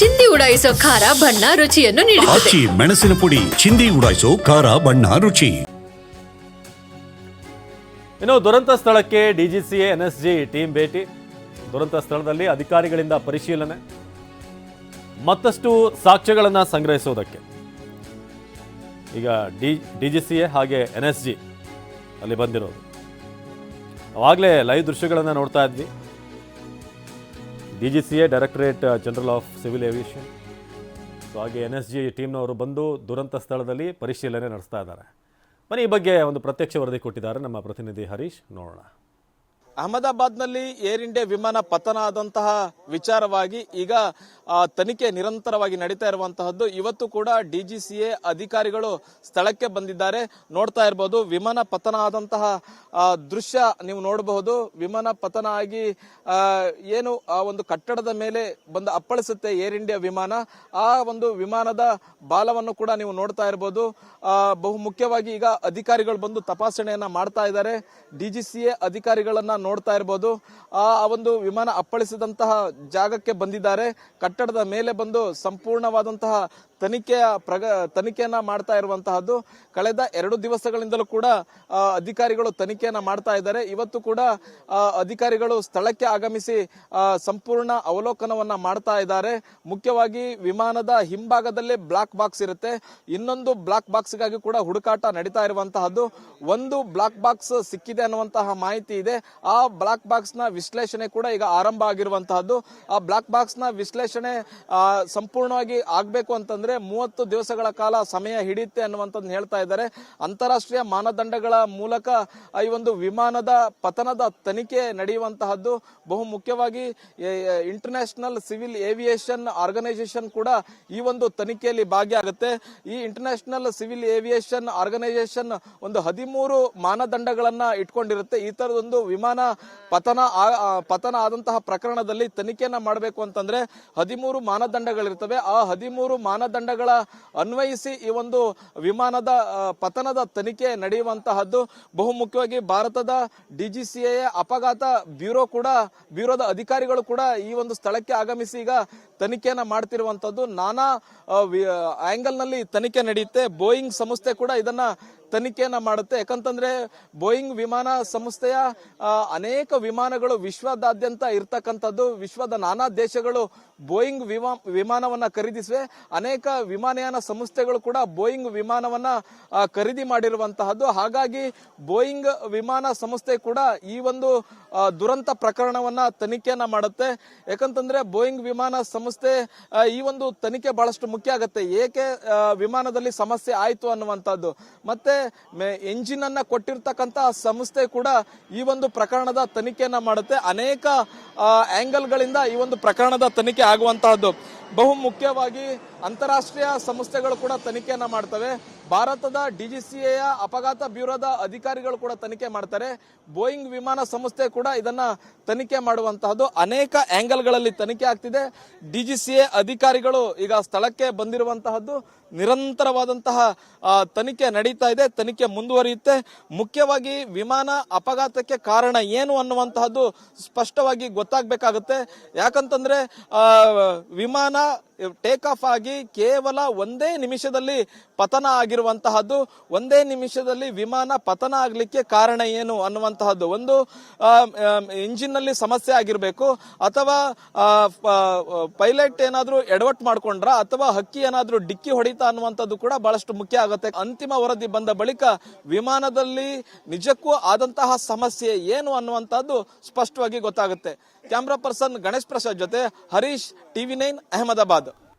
ಚಿಂದಿ ಉಡಾಯಿಸೋ ಖಾರ ಬಣ್ಣ ರುಚಿಯನ್ನು ನೀಡುತ್ತದೆ. ಆಚಿ ಮೆಣಸಿನ ಪುಡಿ ಚಿಂದಿ ಉಡಾಯಿಸೋ ಖಾರ ಬಣ್ಣ ರುಚಿ. ಇನ್ನು ದುರಂತ ಸ್ಥಳಕ್ಕೆ ಡಿಜಿಸಿಎ ಎನ್ಎಸ್ಜಿ ಟೀಮ್ ಭೇಟಿ. ದುರಂತ ಸ್ಥಳದಲ್ಲಿ ಅಧಿಕಾರಿಗಳಿಂದ ಪರಿಶೀಲನೆ. ಮತ್ತಷ್ಟು ಸಾಕ್ಷ್ಯಗಳನ್ನು ಸಂಗ್ರಹಿಸೋದಕ್ಕೆ ಈಗ ಡಿ ಡಿಜಿಸಿಎ ಹಾಗೆ ಎನ್ಎಸ್ಜಿ ಅಲ್ಲಿ ಬಂದಿರೋದು. ಆವಾಗಲೇ ಲೈವ್ ದೃಶ್ಯಗಳನ್ನು ನೋಡ್ತಾ ಇದ್ವಿ. DGCA directorate general of civil aviation so ಹಾಗೆ ಎನ್ ಎಸ್ ಜಿ ಟೀಮ್ನವರು ಬಂದು ದುರಂತ ಸ್ಥಳದಲ್ಲಿ ಪರಿಶೀಲನೆ ನಡೆಸ್ತಾ ಇದ್ದಾರೆ. ಮನೆ ಈ ಬಗ್ಗೆ ಒಂದು ಪ್ರತ್ಯಕ್ಷ ವರದಿ ಕೊಟ್ಟಿದ್ದಾರೆ ನಮ್ಮ ಪ್ರತಿನಿಧಿ ಹರೀಶ್. ನೋಡೋಣ. ಅಹಮದಾಬಾದ್ನಲ್ಲಿ ಏರ್ ಇಂಡಿಯಾ ವಿಮಾನ ಪತನ ಆದಂತಹ ವಿಚಾರವಾಗಿ ಈಗ ತನಿಖೆ ನಿರಂತರವಾಗಿ ನಡೀತಾ ಇರುವಂತಹದ್ದು. ಇವತ್ತು ಕೂಡ ಡಿಜಿಸಿಎ ಅಧಿಕಾರಿಗಳು ಸ್ಥಳಕ್ಕೆ ಬಂದಿದ್ದಾರೆ. ನೋಡ್ತಾ ಇರಬಹುದು ವಿಮಾನ ಪತನ ಆದಂತಹ ದೃಶ್ಯ ನೀವು ನೋಡಬಹುದು. ವಿಮಾನ ಪತನ ಆಗಿ ಏನು ಆ ಒಂದು ಕಟ್ಟಡದ ಮೇಲೆ ಬಂದು ಅಪ್ಪಳಿಸುತ್ತೆ ಏರ್ ಇಂಡಿಯಾ ವಿಮಾನ. ಆ ಒಂದು ವಿಮಾನದ ಬಾಲವನ್ನು ಕೂಡ ನೀವು ನೋಡ್ತಾ ಇರಬಹುದು ಆ, ಬಹು ಮುಖ್ಯವಾಗಿ ಈಗ ಅಧಿಕಾರಿಗಳು ಬಂದು ತಪಾಸಣೆಯನ್ನ ಮಾಡ್ತಾ ಇದ್ದಾರೆ. ಡಿಜಿಸಿಎ ಅಧಿಕಾರಿಗಳನ್ನ ನೋಡ್ತಾ ಇರ್ಬೋದು. ಆ ಒಂದು ವಿಮಾನ ಅಪ್ಪಳಿಸಿದಂತಹ ಜಾಗಕ್ಕೆ ಬಂದಿದ್ದಾರೆ. ಕಟ್ಟಡದ ಮೇಲೆ ಬಂದು ಸಂಪೂರ್ಣವಾದಂತಹ ತನಿಖೆಯ ಪ್ರಗ, ತನಿಖೆಯನ್ನ ಮಾಡ್ತಾ ಇರುವಂತಹದ್ದು ಕಳೆದ ಎರಡು ದಿವಸಗಳಿಂದಲೂ ಕೂಡ ಅಧಿಕಾರಿಗಳು ತನಿಖೆಯನ್ನ ಮಾಡ್ತಾ ಇದ್ದಾರೆ. ಇವತ್ತು ಕೂಡ ಅಧಿಕಾರಿಗಳು ಸ್ಥಳಕ್ಕೆ ಆಗಮಿಸಿ ಸಂಪೂರ್ಣ ಅವಲೋಕನವನ್ನ ಮಾಡ್ತಾ ಇದ್ದಾರೆ. ಮುಖ್ಯವಾಗಿ ವಿಮಾನದ ಹಿಂಭಾಗದಲ್ಲೇ ಬ್ಲಾಕ್ ಬಾಕ್ಸ್ ಇರುತ್ತೆ. ಇನ್ನೊಂದು ಬ್ಲಾಕ್ ಬಾಕ್ಸ್ಗಾಗಿ ಕೂಡ ಹುಡುಕಾಟ ನಡೀತಾ ಇರುವಂತಹದ್ದು. ಒಂದು ಬ್ಲಾಕ್ ಬಾಕ್ಸ್ ಸಿಕ್ಕಿದೆ ಅನ್ನುವಂತಹ ಮಾಹಿತಿ ಇದೆ. ಆ ಬ್ಲಾಕ್ ಬಾಕ್ಸ್ನ ವಿಶ್ಲೇಷಣೆ ಕೂಡ ಈಗ ಆರಂಭ ಆಗಿರುವಂತಹದ್ದು. ಆ ಬ್ಲಾಕ್ ಬಾಕ್ಸ್ನ ವಿಶ್ಲೇಷಣೆ ಸಂಪೂರ್ಣವಾಗಿ ಆಗಬೇಕು ಅಂತಂದ್ರೆ ಮೂವತ್ತು ದಿವಸಗಳ ಕಾಲ ಸಮಯ ಹಿಡಿಯುತ್ತೆ ಅನ್ನುವಂಥದ್ದು ಹೇಳ್ತಾ ಇದ್ದಾರೆ. ಅಂತಾರಾಷ್ಟ್ರೀಯ ಮಾನದಂಡಗಳ ಮೂಲಕ ಈ ಒಂದು ವಿಮಾನದ ಪತನದ ತನಿಖೆ ನಡೆಯುವಂತಹದ್ದು. ಬಹು ಮುಖ್ಯವಾಗಿ ಇಂಟರ್ನ್ಯಾಷನಲ್ ಸಿವಿಲ್ ಏವಿಯೇಷನ್ ಆರ್ಗನೈಸೇಷನ್ ಕೂಡ ಈ ಒಂದು ತನಿಖೆಯಲ್ಲಿ ಭಾಗಿಯಾಗುತ್ತೆ. ಈ ಇಂಟರ್ನ್ಯಾಷನಲ್ ಸಿವಿಲ್ ಏವಿಯೇಷನ್ ಆರ್ಗನೈಸೇಷನ್ ಒಂದು ಹದಿಮೂರು ಮಾನದಂಡಗಳನ್ನ ಇಟ್ಕೊಂಡಿರುತ್ತೆ. ಈ ತರದೊಂದು ವಿಮಾನ ಪತನ ಪತನ ಆದಂತಹ ಪ್ರಕರಣದಲ್ಲಿ ತನಿಖೆಯನ್ನ ಮಾಡಬೇಕು ಅಂತಂದ್ರೆ ಹದಿಮೂರು ಮಾನದಂಡಗಳಿರ್ತವೆ. ಆ ಹದಿಮೂರು ಮಾನದಂಡಗಳ ಅನ್ವಯಿಸಿ ಈ ಒಂದು ವಿಮಾನದ ಪತನದ ತನಿಖೆ ನಡೆಯುವಂತಹದ್ದು. ಬಹುಮುಖ್ಯವಾಗಿ ಭಾರತದ ಡಿಜಿಸಿಎ ಅಪಘಾತ ಬ್ಯೂರೋ ಕೂಡ, ಬ್ಯೂರೋದ ಅಧಿಕಾರಿಗಳು ಕೂಡ ಈ ಒಂದು ಸ್ಥಳಕ್ಕೆ ಆಗಮಿಸಿ ಈಗ ತನಿಖೆಯನ್ನ ಮಾಡ್ತಿರುವಂತದ್ದು ನಾನಾ ಆಂಗಲ್ನಲ್ಲಿ ತನಿಖೆ ನಡೆಯುತ್ತೆ. ಬೋಯಿಂಗ್ ಸಂಸ್ಥೆ ಕೂಡ ಇದನ್ನ ತನಿಖೆಯನ್ನ ಮಾಡುತ್ತೆ. ಯಾಕಂತಂದ್ರೆ ಬೋಯಿಂಗ್ ವಿಮಾನ ಸಂಸ್ಥೆಯ ಅನೇಕ ವಿಮಾನಗಳು ವಿಶ್ವದಾದ್ಯಂತ ಇರ್ತಕ್ಕಂಥದ್ದು. ವಿಶ್ವದ ನಾನಾ ದೇಶಗಳು ಬೋಯಿಂಗ್ ವಿಮಾ, ವಿಮಾನವನ್ನ ಖರೀದಿಸಿವೆ. ಅನೇಕ ವಿಮಾನಯಾನ ಸಂಸ್ಥೆಗಳು ಕೂಡ ಬೋಯಿಂಗ್ ವಿಮಾನವನ್ನ ಖರೀದಿ ಮಾಡಿರುವಂತಹದ್ದು. ಹಾಗಾಗಿ ಬೋಯಿಂಗ್ ವಿಮಾನ ಸಂಸ್ಥೆ ಕೂಡ ಈ ಒಂದು ದುರಂತ ಪ್ರಕರಣವನ್ನ ತನಿಖೆಯನ್ನ ಮಾಡುತ್ತೆ. ಯಾಕಂತಂದ್ರೆ ಬೋಯಿಂಗ್ ವಿಮಾನ ಸಂಸ್ಥೆ ಆ, ಈ ಒಂದು ತನಿಖೆ ಬಹಳಷ್ಟು ಮುಖ್ಯ ಆಗುತ್ತೆ. ಏಕೆ ವಿಮಾನದಲ್ಲಿ ಸಮಸ್ಯೆ ಆಯಿತು ಅನ್ನುವಂಥದ್ದು. ಮತ್ತೆ ಎಂಜಿನ್ ಅನ್ನ ಕೊಟ್ಟಿರ್ತಕ್ಕಂತ ಸಂಸ್ಥೆ ಕೂಡ ಈ ಒಂದು ಪ್ರಕರಣದ ತನಿಖೆಯನ್ನ ಮಾಡುತ್ತೆ. ಅನೇಕ ಆಂಗಲ್ ಗಳಿಂದ ಈ ಒಂದು ಪ್ರಕರಣದ ತನಿಖೆ ಆಗುವಂತಹದ್ದು ಬಹು ಮುಖ್ಯವಾಗಿ ಅಂತಾರಾಷ್ಟ್ರೀಯ ಸಂಸ್ಥೆಗಳು ಕೂಡ ತನಿಖೆಯನ್ನ ಮಾಡ್ತವೆ. ಭಾರತದ ಡಿಜಿಸಿಎಯ ಅಪಘಾತ ಬ್ಯೂರೋದ ಅಧಿಕಾರಿಗಳು ಕೂಡ ತನಿಖೆ ಮಾಡ್ತಾರೆ. ಬೋಯಿಂಗ್ ವಿಮಾನ ಸಂಸ್ಥೆ ಕೂಡ ಇದನ್ನ ತನಿಖೆ ಮಾಡುವಂತಹದ್ದು ಅನೇಕ ಆಂಗಲ್ಗಳಲ್ಲಿ ತನಿಖೆ ಆಗ್ತಿದೆ. ಡಿಜಿಸಿಎ ಅಧಿಕಾರಿಗಳು ಈಗ ಸ್ಥಳಕ್ಕೆ ಬಂದಿರುವಂತಹದ್ದು ನಿರಂತರವಾದಂತಹ ತನಿಖೆ ನಡೀತಾ ಇದೆ, ತನಿಖೆ ಮುಂದುವರಿಯುತ್ತೆ. ಮುಖ್ಯವಾಗಿ ವಿಮಾನ ಅಪಘಾತಕ್ಕೆ ಕಾರಣ ಏನು ಅನ್ನುವಂತಹದ್ದು ಸ್ಪಷ್ಟವಾಗಿ ಗೊತ್ತಾಗಬೇಕಾಗುತ್ತೆ. ಯಾಕಂತಂದ್ರೆ ವಿಮಾನ ಟೇಕ್ ಆಫ್ ಆಗಿ ಕೇವಲ ಒಂದೇ ನಿಮಿಷದಲ್ಲಿ ಪತನ ಆಗಿರುವಂತಹದ್ದು, ಒಂದೇ ನಿಮಿಷದಲ್ಲಿ ವಿಮಾನ ಪತನ ಆಗಲಿಕ್ಕೆ ಕಾರಣ ಏನು ಅನ್ನುವಂತಹದ್ದು. ಒಂದು ಇಂಜಿನ್ನಲ್ಲಿ ಸಮಸ್ಯೆ ಆಗಿರಬೇಕು, ಅಥವಾ ಪೈಲಟ್ ಏನಾದರೂ ಎಡವಟ್ ಮಾಡ್ಕೊಂಡ್ರ, ಅಥವಾ ಹಕ್ಕಿ ಏನಾದರೂ ಡಿಕ್ಕಿ ಹೊಡಿತಾ ಅನ್ನುವಂಥದ್ದು ಕೂಡ ಬಹಳಷ್ಟು ಮುಖ್ಯ ಆಗುತ್ತೆ. ಅಂತಿಮ ವರದಿ ಬಂದ ಬಳಿಕ ವಿಮಾನದಲ್ಲಿ ನಿಜಕ್ಕೂ ಆದಂತಹ ಸಮಸ್ಯೆ ಏನು ಅನ್ನುವಂಥದ್ದು ಸ್ಪಷ್ಟವಾಗಿ ಗೊತ್ತಾಗುತ್ತೆ. ಕ್ಯಾಮ್ರಾ ಪರ್ಸನ್ ಗಣೇಶ್ ಪ್ರಸಾದ್ ಜೊತೆ ಹರೀಶ್, ಟಿವಿ ನೈನ್, ಅಹಮದಾಬಾದ್.